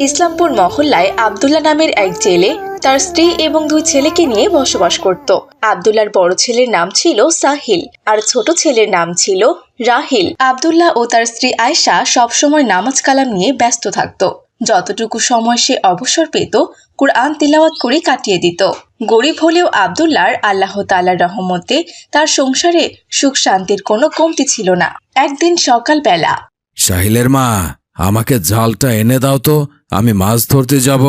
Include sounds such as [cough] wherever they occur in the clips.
ইসলামপুর মহল্লায় আবদুল্লাহ নামের এক জেলে তার স্ত্রী এবং দুই ছেলেকে নিয়ে বসবাস করত। আবদুল্লাহর বড় ছেলের নাম ছিল সাহিল আর ছোট ছেলের নাম ছিল রাহিল। আবদুল্লাহ ও তার স্ত্রী আয়শা সবসময় নামাজ কালাম নিয়ে ব্যস্ত থাকত। যতটুকু সময় সে অবসর পেত, কোরআন তিলাওয়াত করে কাটিয়ে দিত। গরিব হলেও আবদুল্লাহর আল্লাহ তাআলার রহমতে তার সংসারে সুখ শান্তির কোনো কমতি ছিল না। একদিন সকালবেলা সাহিলের মা আমাকে জালটা এনে দাও তো আমি মাছ ধরতে যাব।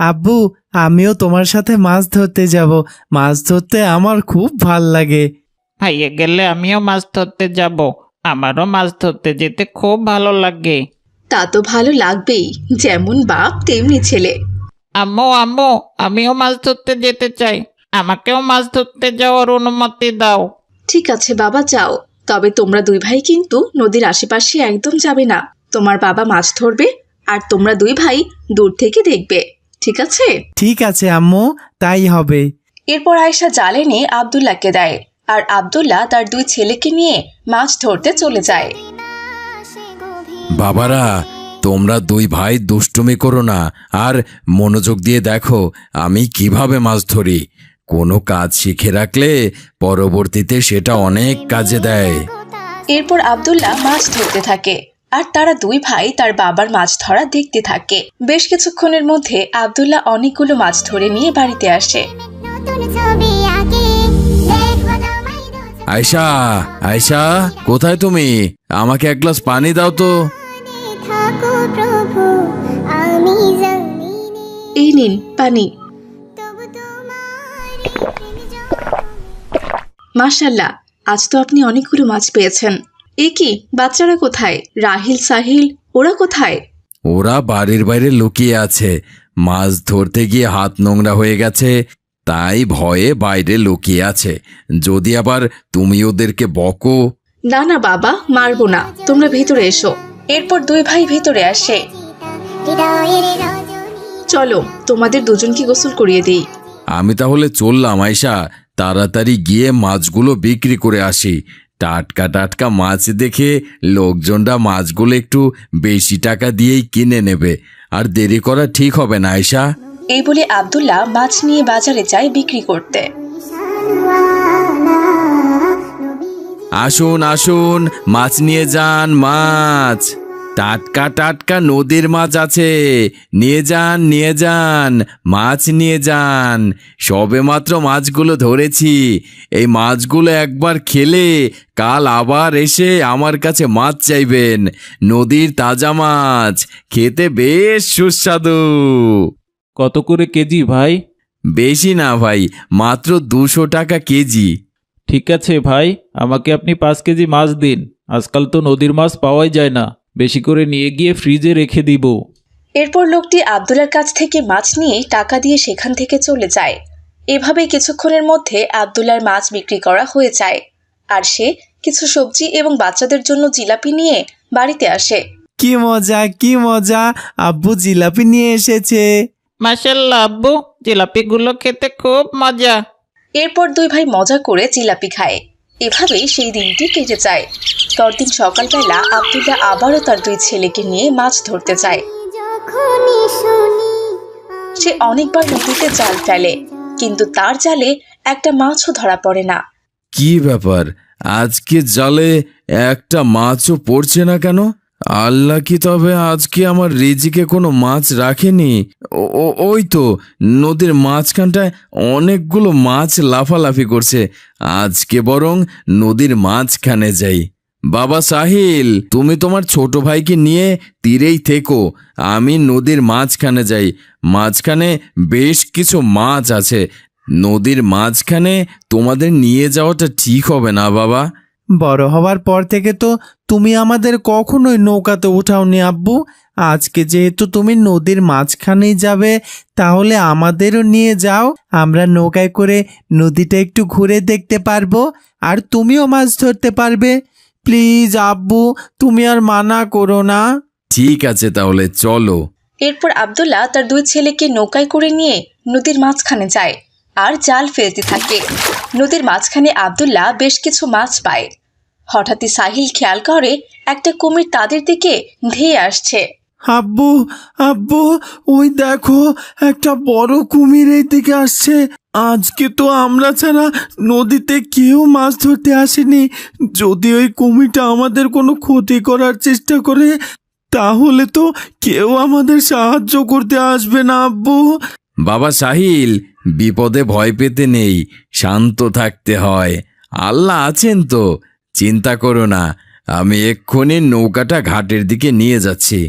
আব্বু আমিও তোমার সাথে মাছ ধরতে যাব। মাছ ধরতে আমার খুব ভালো লাগে। ভাইয়ে গেলে আমিও মাছ ধরতে যাব। আমারও মাছ ধরতে যেতে খুব ভালো লাগে। তা তো ভালো লাগবেই যেমন বাপ তেমনি ছেলে। আম্মু আম্মু আমিও মাছ ধরতে যেতে চাই। আমাকেও মাছ ধরতে যাওয়ার অনুমতি দাও। ঠিক আছে বাবা যাও। তবে তোমরা দুই ভাই কিন্তু নদীর আশেপাশে একদম যাবে না। তোমার বাবা মাছ ধরবে আর তোমরা দুই ভাই দূর থেকে দেখবে। ঠিক আছে? ঠিক আছে আম্মু। তাই হবে। এরপর আয়সা জাল এনে আবদুল্লাহকে দেয় আর আবদুল্লাহ তার দুই ছেলেকে নিয়ে মাছ ধরতে চলে যায়। বাবারা তোমরা দুই ভাই দুষ্টুমি করো না। আর মনোযোগ দিয়ে দেখো আমি কীভাবে মাছ ধরি। কোনো কাজ শিখে রাখলে পরবর্তীতে সেটা অনেক কাজে দেয়। এরপর আবদুল্লাহ মাছ ধরতে থাকে আর তারা দুই ভাই তার বাবার মাছ ধরা দেখতে থাকে। বেশ কিছুক্ষণের মধ্যে আবদুল্লাহ অনেকগুলো মাছ ধরে নিয়ে বাড়িতে আসে। আয়শা আয়শা কোথায় তুমি? আমাকে এক গ্লাস পানি দাও তো। এই নিন পানি। মাশাল্লাহ আজ তো আপনি অনেকগুলো মাছ পেয়েছেন। এ কি বাচ্চারা কোথায়? রাহিল সাহিল ওরা কোথায়? ওরা বাড়ির বাইরে লুকিয়ে আছে। মাছ ধরতে গিয়ে হাত নোংরা হয়ে গেছে তাই ভয়ে বাইরে লুকিয়ে আছে। যদি আবার তুমি ওদেরকে বকো। না না বাবা মারবো না। তোমরা ভেতরে এসো। এরপর দুই ভাই ভেতরে আসে। চলো তোমাদের দুজনকে গোসল করিয়ে দিই। আমি তাহলে চললাম আয়সা তাড়াতাড়ি গিয়ে মাছগুলো বিক্রি করে আসি। টাটকা টাটকা মাছ দেখে লোকজনরা মাছগুলো একটু বেশি টাকা দিয়েই কিনে নেবে। আর দেরি করা ঠিক হবে না আয়সা এই বলে আবদুল্লাহ মাছ নিয়ে বাজারে যায় বিক্রি করতে। আসুন আসুন মাছ নিয়ে যান মাছ। টাটকা টাটকা নদীর মাছ আছে। নিয়ে যান নিয়ে যান মাছ নিয়ে যান। সবে মাত্র মাছগুলো ধরেছি। এই মাছগুলো একবার খেলে কাল আবার এসে আমার কাছে মাছ চাইবেন। নদীর তাজা মাছ খেতে বেশ সুস্বাদু। কত করে কেজি ভাই? বেশি না ভাই মাত্র দুশো টাকা কেজি। ঠিক আছে ভাই আমাকে আপনি পাঁচ কেজি মাছ দিন। আজকাল তো নদীর মাছ পাওয়াই যায় না। বেশি করে নিয়ে গিয়ে ফ্রিজে রেখে দিব। এরপর লোকটি আবদুল্লার কাছ থেকে মাছ নিয়ে টাকা দিয়ে সেখান থেকে চলে যায়। এভাবে কিছুক্ষণের মধ্যে আবদুল্লার মাছ বিক্রি করা হয়ে যায়। আর সে কিছু সবজি এবং বাচ্চাদের জন্য জিলাপি নিয়ে বাড়িতে আসে। কি মজা কি মজা আব্বু জিলাপি নিয়ে এসেছে। মাসাল্লাহ আব্বু জিলাপিগুলো খেতে খুব মজা। এরপর দুই ভাই মজা করে জিলাপি খায়। এভাবেই সেই দিনটি কেটে যায়। পরদিন সকালবেলা আবদুল্লাহ আবারও তার দুই ছেলেকে নিয়ে মাছ ধরতে যায়। সে অনেকবার নদীতে জাল ফেলে, কিন্তু তার জালে একটা মাছও ধরা পড়ে না। কি ব্যাপার? আজকে জালে একটা মাছও পড়ছে না কেন? আল্লাহ কি তবে আজকে আমার রিজিকে কোনো মাছ রাখেনি? ওই তো, নদীর মাঝখানটায় অনেকগুলো মাছ লাফালাফি করছে। আজকে বরং নদীর মাঝখানে যাই। বাবা সাহিল, তুমি তোমার ছোট ভাইকে নিয়ে তীরেই থেকো। আমি নদীর মাঝখানে যাই। মাঝখানে বেশ কিছু মাছ আছে। নদীর মাঝখানে তোমাদের নিয়ে যাওয়াটা ঠিক হবে না বাবা। বড় হওয়ার পর থেকে তো তুমি আমাদের কখনোই নৌকাতে উঠাওনি আব্বু। আজকে যেহেতু তুমি নদীর মাঝখানেই যাবে তাহলে আমাদেরও নিয়ে যাও। আমরা নৌকায় করে নদীটা একটু ঘুরে দেখতে পারব আর তুমিও মাছ ধরতে পারবে। প্লিজ আব্বু তুমি আর মানা করো না। ঠিক আছে তাহলে চলো। এরপর আবদুল্লাহ তার দুই ছেলেকে নৌকায় করে নিয়ে নদীর মাঝখানে যায় আর জাল ফেলতে থাকে। নদীর মাঝখানে আবদুল্লাহ বেশ কিছু মাছ পায়। হঠাৎই সাহিল খেয়াল করে একটা কুমির তাদের দিকে ধেয়ে আসছে। আব্বু আব্বু ওই দেখো একটা বড় কুমির এই দিকে আসছে। আজকে তো আমরা ছাড়া নদীতে কেউ মাছ ধরতে আসেনি। যদি ওই কুমিরটা আমাদের কোনো ক্ষতি করার চেষ্টা করে তাহলে তো কেউ আমাদের সাহায্য করতে আসবে না আব্বু। বাবা সাহিল বিপদে ভয় পেতে নেই শান্ত থাকতে হয়। আল্লাহ আছেন তো চিন্তা করো না, আমি এক্ষুনি নৌকাটা ঘাটের দিকে নিয়ে যাচ্ছি।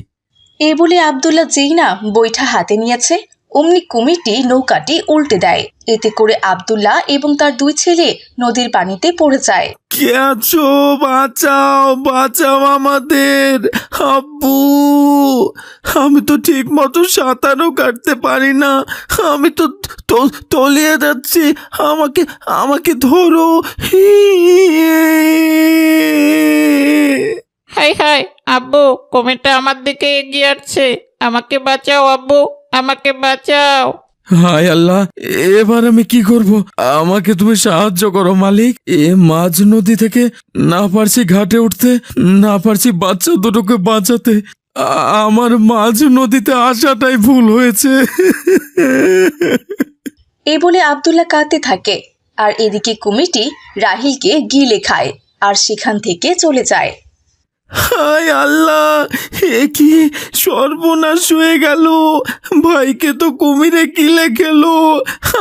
এ বলে আবদুল্লাহ যেই না বইটা হাতে নিয়েছে অমনি কুমিরটি নৌকাটি উল্টে দেয়। এতে করে আবদুল্লাহ এবং তার দুই ছেলে নদীর পানিতে পড়ে যায়। কে আছো? বাঁচাও বাঁচাও আমাদের। আব্বু আমি তো ঠিক মতো সাঁতারও কাটতে পারি না। আমি তো তো- তলিয়ে যাচ্ছি। আমাকে আমাকে ধরো। হাই হাই আব্বু কুমিরটা আমার দিকে এগিয়ে আসছে। আমাকে বাঁচাও আব্বু। আমাকে বাঁচাও। হায় আল্লাহ এবার আমি কি করব? আমাকে তুমি সাহায্য করো মালিক। এ মাঝ নদী থেকে না পারছি ঘাটে উঠতে না পারছি বাচ্চা দুটোকে বাঁচাতে। আ- আমার মাঝ নদীতে আসাটাই ভুল হয়েছে। এই বলে আবদুল্লাহ কাঁদতে থাকে আর এদিকে কুমিরটি রাহিলকে গিলে খায় আর সেখান থেকে চলে যায়। হায় আল্লাহ, এ কি সর্বনাশ হয়ে গেল। ভাইকে তো কুমিরে কিলে খেলো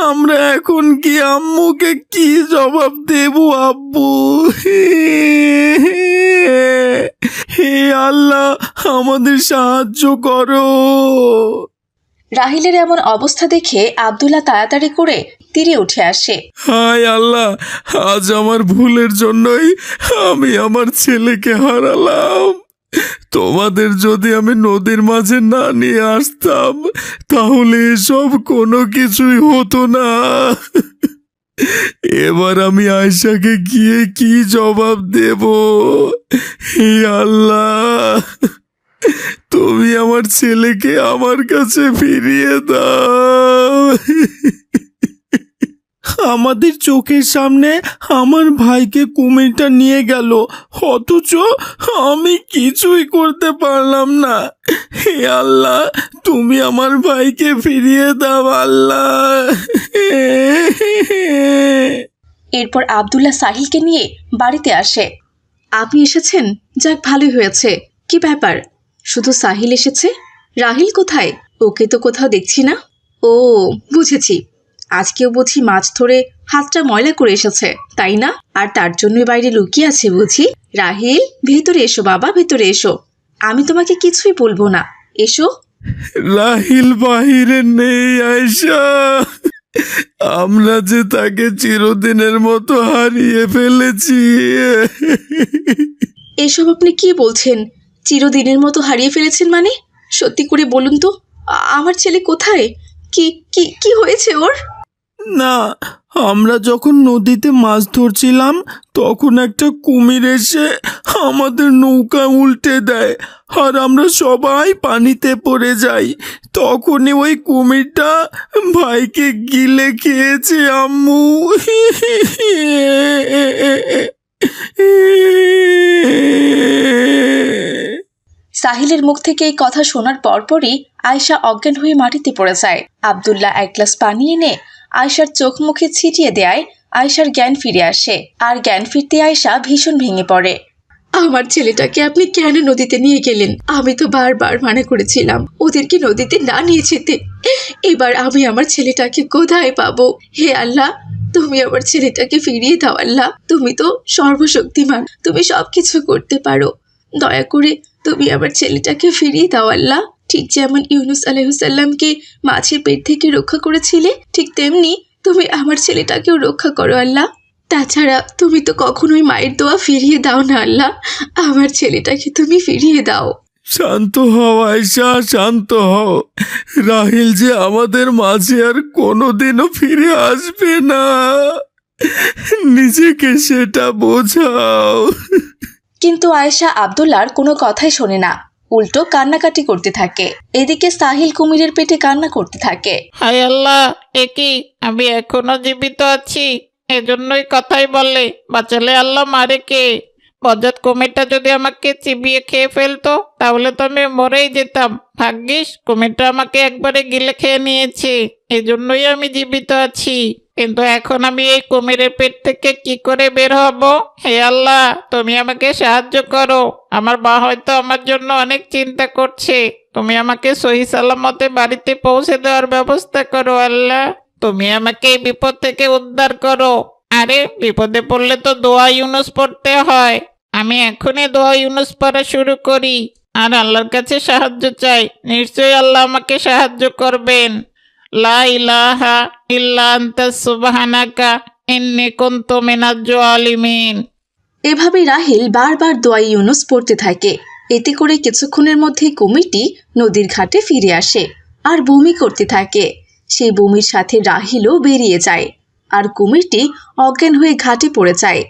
আমরা এখন কি আম্মুকে কি জবাব দেব, আব্বু? হে আল্লাহ, আমাদের সাহায্য করো। রাহিলের এমন অবস্থা দেখে আবদুল্লাহ তাড়াতাড়ি করে তীরে উঠে আসে। হায় আল্লাহ, আজ আমার ভুলের জন্যই আমি আমার ছেলেকে হারালাম। তোমাদের যদি আমি নদীর মাঝে না নিয়ে আসতাম, তাহলে এসব কোনো কিছুই হতো না। এবার আমি আয়সাকে গিয়ে কি জবাব দেব? হে আল্লাহ তুমি আমার ছেলেকে আমার কাছে ফিরিয়ে দাও। আমাদের চোখের সামনে আমার ভাইকে কুমিরটা নিয়ে গেল। অথচ আমি কিছুই করতে পারলাম না। হে আল্লাহ, তুমি আমার ভাইকে ফিরিয়ে দাও আল্লাহ। এরপর আবদুল্লাহ সাহিলকে নিয়ে বাড়িতে আসে। আপনি এসেছেন? যাক, ভালোই হয়েছে। কি ব্যাপার? শুধু সাহিল এসেছে? রাহিল কোথায়? ওকে তো কোথাও দেখছি না। ও বুঝেছি। আজকেও বুঝি মাছ ধরে হাতটা ময়লা করে এসেছে তাই না? আর তার জন্যই বাইরে লুকিয়ে আছে বুঝি। রাহিল ভেতরে এসো বাবা ভেতরে এসো। আমি তোমাকে কিছুই বলব না। এসো। রাহিল বাহিরে নেই আয়সা আমরা যে তাকে চিরদিনের মতো হারিয়ে ফেলেছি। এসব আপনি কি বলছেন? চিরদিনের মতো হারিয়ে ফেলেছেন মানে? সত্যি করে বলুন তো, আমার ছেলে কোথায়? কি কি কি হয়েছে ওর? না, আমরা যখন নদীতে মাছ ধরছিলাম, তখন একটা কুমির এসে আমাদের নৌকা উল্টে দেয়, আর আমরা সবাই পানিতে পড়ে যাই। তখনই ওই কুমিরটা ভাইকে গিলে খেয়েছে, আম্মু। [laughs] সাহিলের মুখ থেকে এই কথা শোনার পরপরই আয়শা অজ্ঞান হয়ে মাটিতে পড়ে যায়। আবদুল্লাহ এক গ্লাস পানি এনে আয়শার চোখ মুখে ছিটিয়ে দেয় আয়শার জ্ঞান ফিরে আসে। আর জ্ঞান ফিরতে আয়শা ভীষণ ভেঙে পড়ে। আমার ছেলেটাকে আপনি কেন নদীতে নিয়ে গেলেন? আমি তো বারবার মানা করেছিলাম। ওদেরকে নদীতে না নিয়ে যেতে। এবার আমি আমার ছেলেটাকে কোথায় পাবো? হে আল্লাহ, তুমি আমার ছেলেটাকে ফিরিয়ে দাও আল্লাহ। তুমি তো সর্বশক্তিমান। তুমি সবকিছু করতে পারো। দয়া করে তুমি আমার ছেলেটাকে ফিরিয়ে দাও, আল্লাহ। ঠিক যেমন ইউনুস আলাইসাল্লামকে মাছের পেট থেকে রক্ষা করেছিলে, ঠিক তেমনি তুমি আমার ছেলেটাকেও রক্ষা করো, আল্লাহ। তাছাড়া তুমি তো কখনোই মায়ের দোয়া ফিরিয়ে দাও না, আল্লাহ। আমার ছেলেটাকে তুমি ফিরিয়ে দাও। শান্ত হও আয়সা শান্ত হও। রাহিল যে আমাদের মাঝে আর কোনোদিনও ফিরে আসবে না। নিজেকে সেটা বোঝাও। কিন্তু আয়েশা আবদুল্লার কোনো কথাই শোনে না। উল্টো কান্নাকাটি করতে থাকে। এদিকে সাহিল কুমিরের পেটে কান্না করতে থাকে। হাই আল্লাহ, এ কি? আমি এখনও জীবিত আছি। এজন্যই কথাই বলে, বাঁচালে আল্লাহ মারে কে? বজাত কুমিরটা যদি আমাকে চিবিয়ে খেয়ে ফেলতো, তাহলে তো আমি মরেই যেতাম। ভাগ্যিস, কুমিরটা আমাকে একবারে গিলে খেয়ে নিয়েছে। এজন্যই আমি জীবিত আছি। কিন্তু এখন আমি এই কুমিরের পেট থেকে কি করে বের হব? হে আল্লাহ, তুমি আমাকে সাহায্য করো। আমার মা হয়তো আমার জন্য অনেক চিন্তা করছে। তুমি আমাকে সহি সালামতে বাড়িতে পৌঁছে দেওয়ার ব্যবস্থা করো, আল্লাহ। তুমি আমাকে এই বিপদ থেকে উদ্ধার করো। আরে, বিপদে পড়লে তো দোয়া ইউনুস পড়তে হয়। আমি এখনই দোয়া ইউনুস পড়া শুরু করি। আর আল্লাহর কাছে সাহায্য চাই। নিশ্চয়ই আল্লাহ আমাকে সাহায্য করবেন। লা ইলাহা ইল্লা আনতা সুবহানাকা ইন্নী কুনতু মিনাজ জালিমিন। এভাবে রাহিল বারবার দোয়া ইউনুস পড়তে থাকে। এতে করে কিছুক্ষণের মধ্যে কুমিরটি নদীর ঘাটে ফিরে আসে আর বমি করতে থাকে। সেই বমির সাথে রাহিলও বেরিয়ে যায় আর কুমিরটি অজ্ঞান হয়ে ঘাটে পড়ে যায়।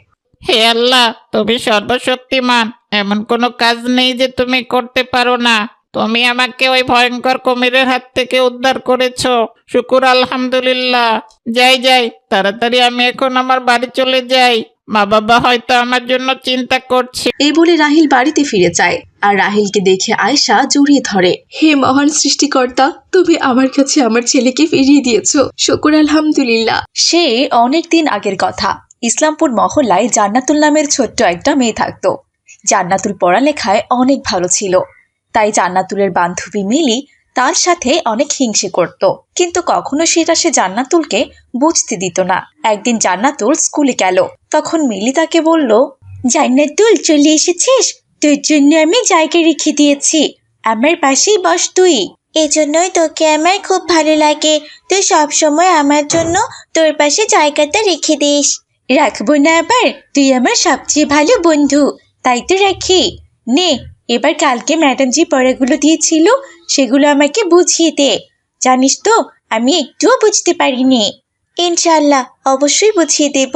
হে আল্লাহ তুমি সর্বশক্তিমান। এমন কোনো কাজ নেই যে তুমি করতে পারো না। তুমি আমাকে ওই ভয়ঙ্কর কুমিরের হাত থেকে উদ্ধার করেছ। শুকুর আলহামদুলিল্লাহ। যাই যাই তাড়াতাড়ি আমি এখন আমার বাড়ি চলে যাই। মা বাবা হয়তো আমার জন্য চিন্তা করছে। এই বলে রাহিল বাড়িতে ফিরে যায় আর রাহিলকে দেখে আয়শা জড়িয়ে ধরে। হে মহান সৃষ্টিকর্তা তুমি আমার কাছে আমার ছেলেকে ফিরিয়ে দিয়েছ। শুকুর আলহামদুলিল্লাহ। সে অনেক দিন আগের কথা। ইসলামপুর মহল্লায় জান্নাতুল নামের ছোট্ট একটা মেয়ে থাকতো। জান্নাতুল পড়ালেখায় অনেক ভালো ছিল। তাই জান্নাতুলের বান্ধবী মিলি তার সাথে অনেক হিংসে করত। কিন্তু কখনো সেটা সে জান্নাতুলকে বুঝতে দিত না। একদিন জান্নাতুল স্কুলে গেল। তখন মিলি তাকে বলল, জান্নাতুল, চলে এসেছিস? তোর জন্য আমি জায়গা রেখে দিয়েছি। আমার পাশেই বস তুই। এজন্যই তোকে আমার খুব ভালো লাগে। তুই সব সময় আমার জন্য তোর পাশে জায়গাটা রেখে দিস। রাখব না আবার? তুই আমার সবচেয়ে ভালো বন্ধু। তাই তো রাখি। নে এবার কালকে ম্যাডাম যে পড়াগুলো দিয়েছিল, সেগুলো আমাকে বুঝিয়ে দে। জানিস তো, আমি একটুও বুঝতে পারিনি। ইনশাল্লাহ অবশ্যই বুঝিয়ে দেব।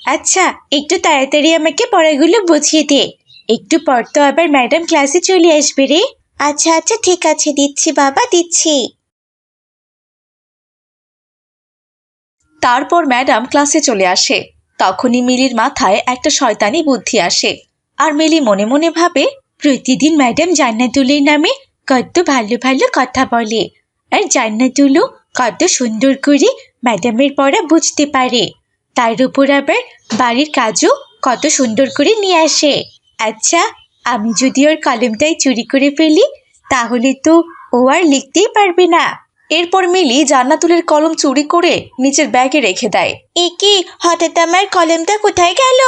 আচ্ছা একটু তাড়াতাড়ি আমাকে পড়াগুলো বুঝিয়ে দে। একটু পর তো আবার ম্যাডাম ক্লাসে চলে আসবে রে। আচ্ছা আচ্ছা ঠিক আছে, দিচ্ছি বাবা, দিচ্ছি। তারপর ম্যাডাম ক্লাসে চলে আসে। তখনই মিলির মাথায় একটা শয়তানি বুদ্ধি আসে। আর মিলি মনে মনে ভাবে প্রতিদিন ম্যাডাম জান্নাতুলের নামে কত ভালো ভালো কথা বলে। আর জান্নাতুলও কত সুন্দর করে ম্যাডামের পড়া বুঝতে পারে। তার উপর আবার বাড়ির কাজও কত সুন্দর করে নিয়ে আসে। আচ্ছা আমি যদি ওর কলমটাই চুরি করে ফেলি, তাহলে তো ও আর লিখতেই পারবে না। এরপর মিলি জান্নাতুলের কলম চুরি করে নিচের ব্যাগে রেখে দেয়। এ কি হঠাৎ আমার কলমটা কোথায় গেল?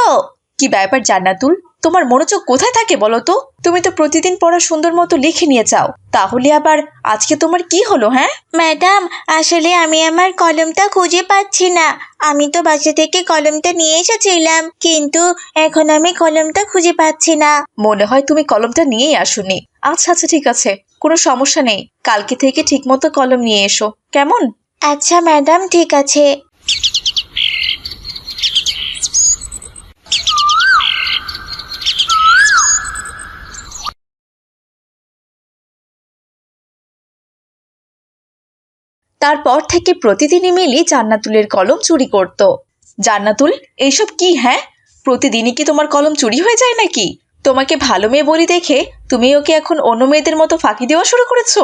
কি ব্যাপার জান্নাতুল? তোমার মনোযোগ কোথায় থাকে বলো তো? তুমি তো প্রতিদিন পড়া সুন্দর মতো লিখে নিয়ে যাও তাহলে আবার আজকে তোমার কি হলো হ্যাঁ? ম্যাডাম আসলে আমি আমার কলমটা খুঁজে পাচ্ছি না। আমি তো বাসা থেকে কলমটা নিয়ে এসেছিলাম কিন্তু এখন আমি কলমটা খুঁজে পাচ্ছি না। মনে হয় তুমি কলমটা নিয়েই আসোনি। আচ্ছা আচ্ছা ঠিক আছে কোনো সমস্যা নেই। কালকে থেকে ঠিকমতো কলম নিয়ে এসো। কেমন? আচ্ছা ম্যাডাম ঠিক আছে। তারপর থেকে প্রতিদিনই মিলি জান্নাতুলের কলম চুরি করত। জান্নাতুল এইসব কি হ্যাঁ? প্রতিদিনই কি তোমার কলম চুরি হয়ে যায় নাকি? তোমাকে ভালো মেয়ে বলি দেখে তুমি ওকে এখন অন্য মেয়েদের মতো ফাঁকি দেওয়া শুরু করেছ?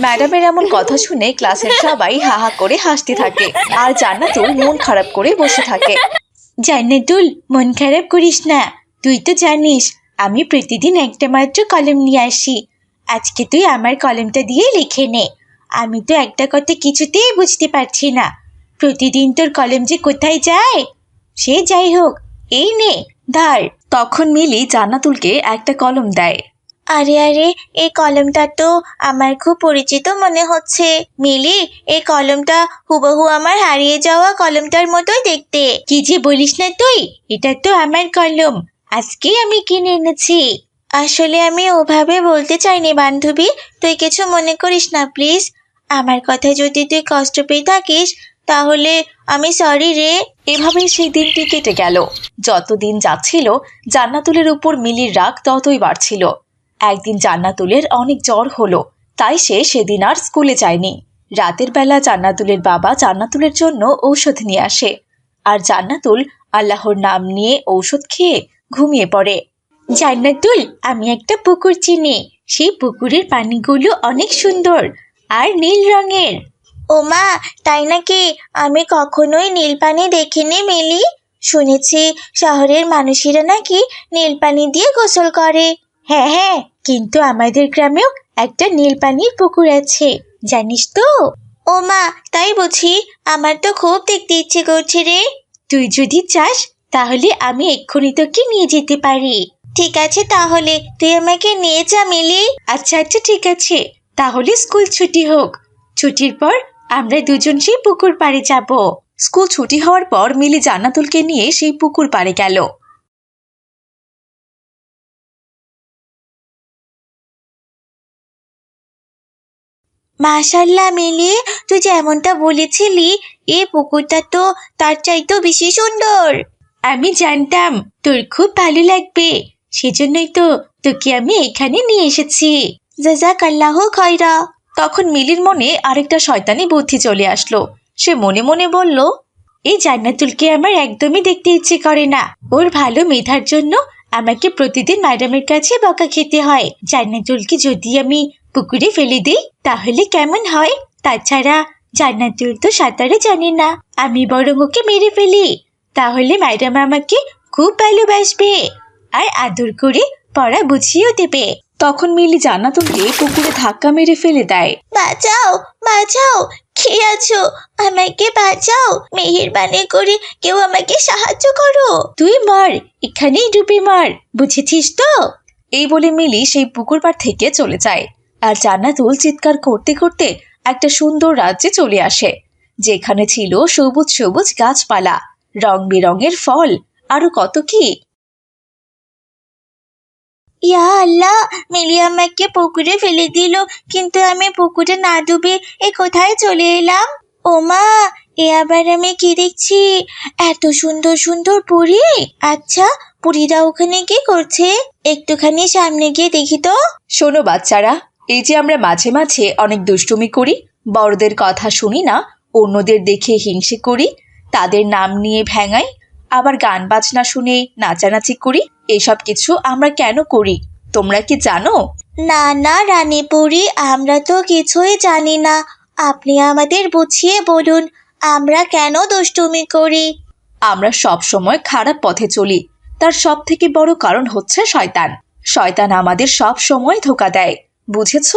ম্যাডামের এমন কথা শুনে ক্লাসের সবাই হা হা করে হাসতে থাকে আর জান্নাতুল মন খারাপ করে বসে থাকে। জান্নাতুল, মন খারাপ করিস না। তুই তো জানিস, আমি প্রতিদিন একটা মাত্র কলম নিয়ে আসি। আজকে তুই আমার কলমটা দিয়ে লিখে নে। আমি তো একটা কথা কিছুতেই বুঝতে পারছি না। প্রতিদিন তোর কলম যে কোথায় যায়? সে যাই হোক এই নে ধর। তখন মিলি জান্নাতুলকে একটা কলম দেয়। আরে আরে এই কলমটা তো আমার খুব পরিচিত মনে হচ্ছে। মিলি এই কলমটা হুবহু আমার হারিয়ে যাওয়া কলমটার মতোই দেখতে। কি যে বলিস না তুই এটা তো আমার কলম। আজকেই আমি কিনে এনেছি। আসলে আমি ওভাবে বলতে চাইনি বান্ধবী। তুই কিছু মনে করিস না প্লিজ। আমার কথায় যদি তুই কষ্ট পেয়ে থাকিস, তাহলে আমি সরি রে। এভাবেই সেই দিনটি কেটে গেল। যত দিন যাচ্ছিল, জান্নাতুলের উপর মিলির রাগ ততই বাড়ছিল। একদিন জান্নাতুলের অনেক জ্বর হলো, তাই সে সেদিন আর স্কুলে যায়নি। রাতের বেলা জান্নাতুলের বাবা জান্নাতুলের জন্য ঔষধ নিয়ে আসে। আর জান্নাতুল আল্লাহর নাম নিয়ে ঔষধ খেয়ে ঘুমিয়ে পড়ে। জান্নাতুল, আমি একটা পুকুর চিনি। সেই পুকুরের পানিগুলো অনেক সুন্দর। আর নীল রঙের। ও মা তাই নাকি? আমি কখনোই নীল পানি দেখিনি, মিলি। শুনেছি শহরের মানুষেরা নাকি নীল পানি দিয়ে গোসল করে। হ্যাঁ হ্যাঁ কিন্তু আমাদের গ্রামেও একটা নীল পানির পুকুর আছে, জানিস তো? ও মা তাই বুঝি, আমার তো খুব দেখতে ইচ্ছে করছে রে। তুই যদি চাস, তাহলে আমি এক্ষুনি তোকে নিয়ে যেতে পারি। ঠিক আছে তাহলে, তুই আমাকে নিয়ে যা, মিলি। আচ্ছা আচ্ছা ঠিক আছে। তাহলে স্কুল ছুটি হোক। ছুটির পর আমরা দুজন সেই পুকুর পাড়ে যাব। স্কুল ছুটি হওয়ার পর মিলি জান্নাতুলকে নিয়ে সেই পুকুর পাড়ে গেল। মাশাল্লাহ মিলি, তুই যেমনটা বলেছিলি এই পুকুরটা তো তার চাইতেও বেশি সুন্দর। আমি জানতাম, তোর খুব ভালো লাগবে। সেজন্যই তো তোকে আমি এখানে নিয়ে এসেছি। জাজাক আল্লাহ খয়রা। তখন মিলির মনে আরেকটা শয়তানি বুদ্ধি চলে আসলো। সে মনে মনে বলল, এই জান্নাতুলকে আমার একদমই দেখতে ইচ্ছে করে না। ওর ভালো মেধার জন্য আমাকে প্রতিদিন ম্যাডামের কাছে বকা খেতে হয়। জান্নাতুলকে যদি আমি পুকুরে ফেলে দিই, তাহলে কেমন হয়? তাছাড়া জান্নাতুল তো সাঁতারে জানে না। আমি বরং ওকে মেরে ফেলি। তাহলে ম্যাডাম আমাকে খুব ভালোবাসবে। আর আদর করে পড়া বুঝিয়েও দেবে। তখন মিলি জান্নাতুলকে পুকুরে ধাক্কা মেরে ফেলে দেয়। বাঁচাও বাঁচাও কে আছো? আমাকে বাঁচাও মেহেরবানি করে কেউ আমাকে সাহায্য করো। তুই মর এখানেই ডুবে মর বুঝেছিস তো? এই বলে মিলি সেই পুকুর পাড় থেকে চলে যায়। আর জান্নাতুল চিৎকার করতে করতে একটা সুন্দর রাজ্যে চলে আসে যেখানে ছিল সবুজ সবুজ গাছপালা রং বেরঙের ফল আরও কত কি? ইয়া আল্লাহ, মিলি আমাকে পুকুরে ফেলে দিল, কিন্তু আমি পুকুরে না ডুবে এ কোথায় চলে এলাম? ও মা, এ আবার আমি কি দেখছি? এত সুন্দর সুন্দর পুরী। আচ্ছা পুরীরা ওখানে কি করছে? একটুখানি সামনে গিয়ে দেখি তো। শোনো বাচ্চারা, এই যে আমরা মাঝে মাঝে অনেক দুষ্টুমি করি, বড়দের কথা শুনি না, অন্যদের দেখে হিংসে করি, তাদের নাম নিয়ে ভেঙাই আবার গান বাজনা শুনে নাচানাচি করি এসব কিছু আমরা কেন করি? তোমরা কি জানো? না না রানীপুরি আমরা তো কিছুই জানি না। আপনি আমাদের বুঝিয়ে বলুন আমরা কেন দুষ্টুমি করি? আমরা সব সময় খারাপ পথে চলি। তার সব থেকে বড় কারণ হচ্ছে শয়তান। শয়তান আমাদের সব সময় ধোকা দেয় বুঝেছ?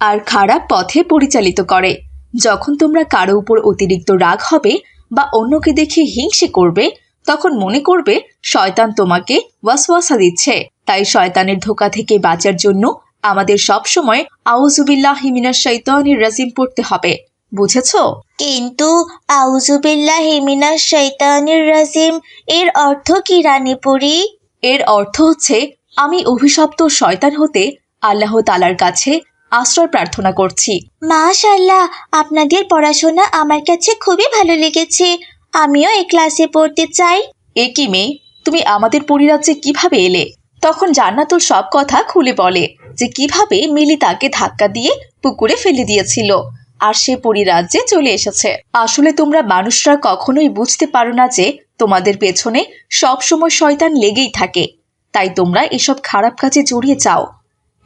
আর খারাপ পথে পরিচালিত করে। যখন তোমরা কারও উপর অতিরিক্ত রাগ হবে বা অন্যকে দেখে হিংসে করবে তখন মনে করবে শয়তান তোমাকে ওয়াসওয়াসা দিচ্ছে। তাই শয়তানের ধোকা থেকে বাঁচার জন্য আমাদের সব সময় আউজুবিল্লাহ হিমিনার শৈতানির রাজিম পড়তে হবে। বুঝেছ? কিন্তু আউজুবিল্লাহ হিমিনা শৈতানির রাজিম এর অর্থ কি রানীপুরি এর অর্থ হচ্ছে আমি অভিশপ্ত শয়তান হতে আল্লাহ তালার কাছে আশ্রয় প্রার্থনা করছি। মাশাল্লাহ আপনাদের পড়াশোনা আমার কাছে খুবই ভালো লেগেছে। আমিও এই ক্লাসে পড়তে চাই। এ কি মেয়ে? তুমি আমাদের পরিরাজ্যে কীভাবে এলে? তখন জান্নাতুল সব কথা খুলে বলে যে কীভাবে মিলি তাকে ধাক্কা দিয়ে পুকুরে ফেলে দিয়েছিল আর সে পরিরাজ্যে চলে এসেছে। আসলে তোমরা মানুষরা কখনোই বুঝতে পারো না যে তোমাদের পেছনে সব সময় শয়তান লেগেই থাকে। তাই তোমরা এসব খারাপ কাজে জড়িয়ে যাও।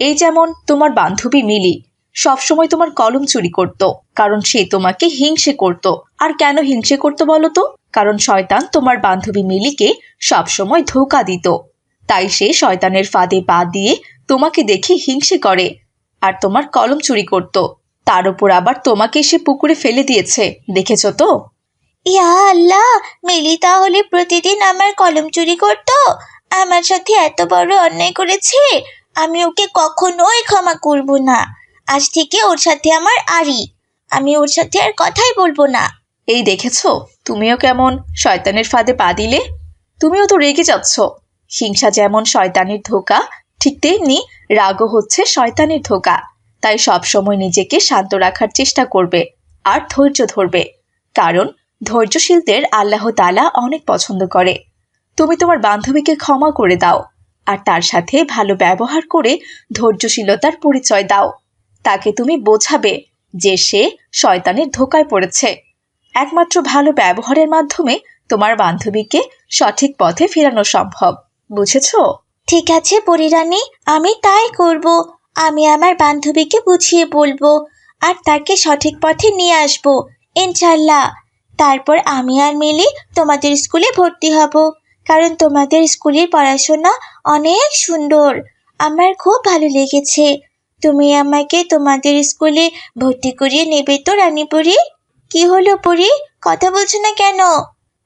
এই যেমন তোমার বান্ধবী মিলি সবসময় তোমার কলম চুরি করত, কারণ সে তোমাকে হিংসে করত। আর কেন হিংসে করতো বলো তো? কারণ শয়তান তোমার বান্ধবী মিলিকে সবসময় ধোকা দিত। তাই সে শয়তানের ফাঁদে পা দিয়ে তোমাকে দেখে হিংসে করে, আর তোমার কলম চুরি করত। তার উপর আবার তোমাকে সে পুকুরে ফেলে দিয়েছে, দেখেছ তো? ইয়া আল্লাহ! মিলি তাহলে প্রতিদিন আমার কলম চুরি করতো? আমার সাথে এত বড় অন্যায় করেছে? আমি ওকে কখনোই ক্ষমা করব না। আজ থেকে ওর সাথে আমার আড়ি। আমি ওর সাথে আর কথাই বলব না। এই দেখেছ? তুমিও কেমন? শয়তানের ফাঁদে পা দিলে? তুমিও তো রেগে যাচ্ছ। হিংসা যেমন শয়তানের ধোকা, ঠিক তেমনি রাগও হচ্ছে শয়তানের ধোকা। তাই সবসময় নিজেকে শান্ত রাখার চেষ্টা করবে আর ধৈর্য ধরবে। কারণ ধৈর্যশীলদের আল্লাহ তালা অনেক পছন্দ করে। তুমি তোমার বান্ধবীকে ক্ষমা করে দাও আর তার সাথে ভালো ব্যবহার করে ধৈর্যশীলতার পরিচয় দাও। তাকে তুমি বোঝাবে যে সে শয়তানের ধোকায় পড়েছে। একমাত্র ভালো ব্যবহারের মাধ্যমে তোমার বান্ধবীকে সঠিক পথে ফেরানো সম্ভব। বুঝেছ? ঠিক আছে পরিরানী, আমি তাই করব। আমি আমার বান্ধবীকে বুঝিয়ে বলব আর তাকে সঠিক পথে নিয়ে আসব ইনশাল্লাহ তারপর আমি আর মিলি তোমাদের স্কুলে ভর্তি হব, কারণ তোমাদের স্কুলের পড়াশোনা অনেক সুন্দর। আমার খুব ভালো লেগেছে। তুমি আমাকে তোমাদের স্কুলে ভর্তি করিয়ে নেবে তো, রানীপুরি? কি হলো পুরি? কথা বলছো না কেন?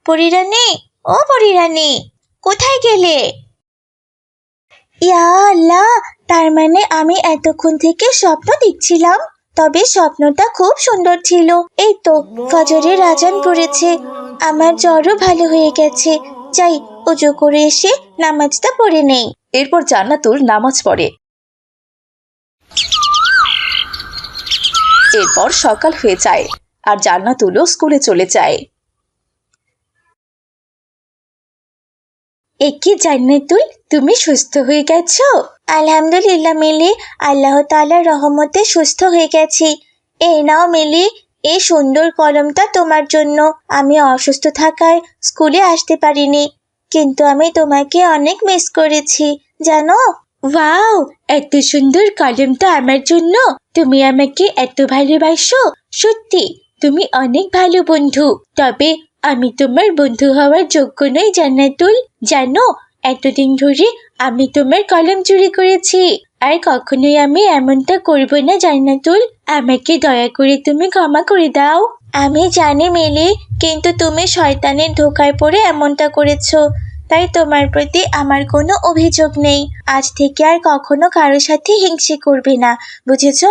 পরিরানী ও পরিরানী কোথায় গেলে? ইয়া আল্লাহ, তার মানে আমি এতক্ষণ থেকে স্বপ্ন দেখছিলাম, তবে স্বপ্নটা খুব সুন্দর ছিল। এই তো ফজরের আজান পড়েছে। আমার জ্বরও ভালো হয়ে গেছে। যাই, উজু করে এসে নামাজটা পড়ে নেই। এরপর জান্নাতুল নামাজ পড়ে। এরপর সকাল হয়ে যায় আর জান্নাতুলও স্কুলে চলে যায়। একে জান্নাতুল? তুমি সুস্থ হয়ে গেছো? আলহামদুলিল্লাহ মিলি আল্লাহ তাআলার রহমতে সুস্থ হয়ে গেছি। এই নাও মিলি এই সুন্দর কলমটা তোমার জন্য। আমি অসুস্থ থাকায় স্কুলে আসতে পারিনি কিন্তু আমি তোমাকে অনেক মিস করেছি জানো? ওয়াও, এত সুন্দর কলমটা আমার জন্য। তুমি আমাকে এত ভালোবাসো। সত্যি, তুমি অনেক ভালো বন্ধু। তবে আমি তোমার বন্ধু হওয়ার যোগ্য নই, জান্নাতুল। জানো, এতদিন ধরে আমি তোমার কলম চুরি করেছি। আর কখনোই আমি এমনটা করব না, জান্নাতুল। আমাকে দয়া করে তুমি ক্ষমা করে দাও। আমি জানি মিলি, কিন্তু তুমি শয়তানের ধোকায় পড়ে এমনটা করেছ। তাই তোমার প্রতি আমার কোনো অভিযোগ নেই। আজ থেকে আর কখনো কারও সাথে হিংসে করবে না, বুঝেছ?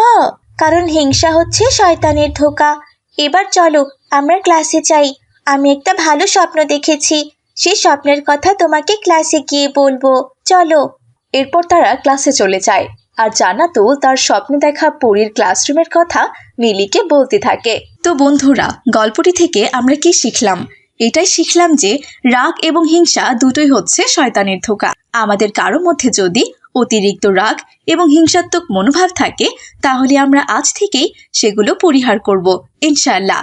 কারণ হিংসা হচ্ছে শয়তানের ধোকা। এবার চলো, আমরা ক্লাসে যাই। আমি একটা ভালো স্বপ্ন দেখেছি। সেই স্বপ্নের কথা তোমাকে ক্লাসে গিয়ে বলব। চলো। এরপর তারা ক্লাসে চলে যায়। আর জান্নাতুল তার স্বপ্নে দেখা পরীর ক্লাসরুমের কথা মিলিকে বলতে থাকে। তো বন্ধুরা, গল্পটি থেকে আমরা কি শিখলাম? এটাই শিখলাম যে রাগ এবং হিংসা দুটোই হচ্ছে শয়তানের ধোকা। আমাদের কারও মধ্যে যদি অতিরিক্ত রাগ এবং হিংসাত্মক মনোভাব থাকে, তাহলে আমরা আজ থেকেই সেগুলো পরিহার করব, ইনশাআল্লাহ।